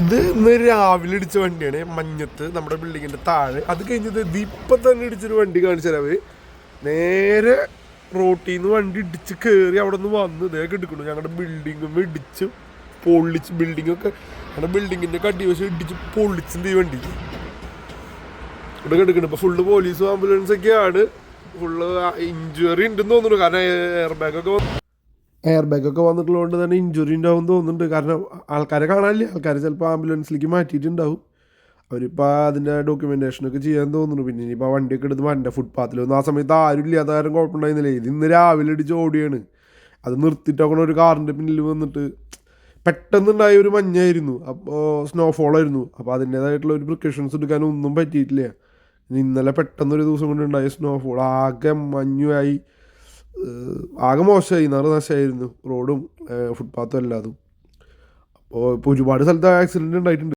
ഇത് ഇന്ന് രാവിലെ ഇടിച്ച വണ്ടിയാണ്. മഞ്ഞത്ത് നമ്മുടെ ബിൽഡിങ്ങിന്റെ താഴെ. അത് കഴിഞ്ഞത് ഇപ്പൊ തന്നെ ഇടിച്ചൊരു വണ്ടി കാണിച്ചു നേരെ റോട്ടിൽ നിന്ന് വണ്ടി ഇടിച്ച് കയറി അവിടെ നിന്ന് വന്ന് ഇതേ എടുക്കണു ഞങ്ങളുടെ ബിൽഡിങ്ങും ഇടിച്ച് പൊള്ളിച്ച് ബിൽഡിംഗ് ഒക്കെ. ഞങ്ങളുടെ ബിൽഡിങ്ങിന്റെ കടിവശം ഇടിച്ച് പൊള്ളിച്ചിട്ടുണ്ട് ഈ വണ്ടി. ഇവിടെ എടുക്കണം ഇപ്പൊ ഫുള്ള് പോലീസും ആംബുലൻസൊക്കെയാണ് ഫുള്ള് ഇഞ്ചുറി ഉണ്ടെന്ന് തോന്നുന്നു. കാരണം എയർ ബാഗൊക്കെ എയർ ബാഗ് ഒക്കെ വന്നിട്ടുള്ളതുകൊണ്ട് തന്നെ ഇഞ്ചുറി ഉണ്ടാവും തോന്നുന്നുണ്ട്. കാരണം ആൾക്കാരെ കാണാനില്ല. ആൾക്കാരെ ചിലപ്പോൾ ആംബുലൻസിലേക്ക് മാറ്റിയിട്ടുണ്ടാവും. അവരിപ്പോൾ അതിന്റെ ഡോക്യുമെന്റേഷനൊക്കെ ചെയ്യാൻ തോന്നുന്നു. പിന്നെ ഇനിയിപ്പോൾ വണ്ടിയൊക്കെ എടുത്ത് വണ്ടി ഫുട്പാത്തിലൊന്നും ആ സമയത്ത് ആരും ഇല്ലാത്ത കാരണം കുഴപ്പമുണ്ടായിരുന്നില്ല. ഇത് ഇന്ന് രാവിലെ അടിച്ച് ഓടിയാണ്. അത് നിർത്തിയിട്ടൊക്കെ ഒരു കാറിന്റെ പിന്നിൽ വന്നിട്ട് പെട്ടെന്നുണ്ടായ ഒരു മഞ്ഞായിരുന്നു അപ്പോൾ സ്നോഫോൾ ആയിരുന്നു. അപ്പോൾ അതിന്റേതായിട്ടുള്ള ഒരു പ്രിക്കോഷൻസ് എടുക്കാനും ഒന്നും പറ്റിയിട്ടില്ല. ഇനി ഇന്നലെ പെട്ടെന്നൊരു ദിവസം കൊണ്ടുണ്ടായ സ്നോഫോൾ ആകെ മഞ്ഞുമായി. ആകെ മോശമായി. നിറ നാശമായിരുന്നു. റോഡും ഫുട്പാത്തും എല്ലാതും. അപ്പോൾ ഇപ്പോൾ ഒരുപാട് സ്ഥലത്ത് ആക്സിഡന്റ് ഉണ്ടായിട്ടുണ്ട്.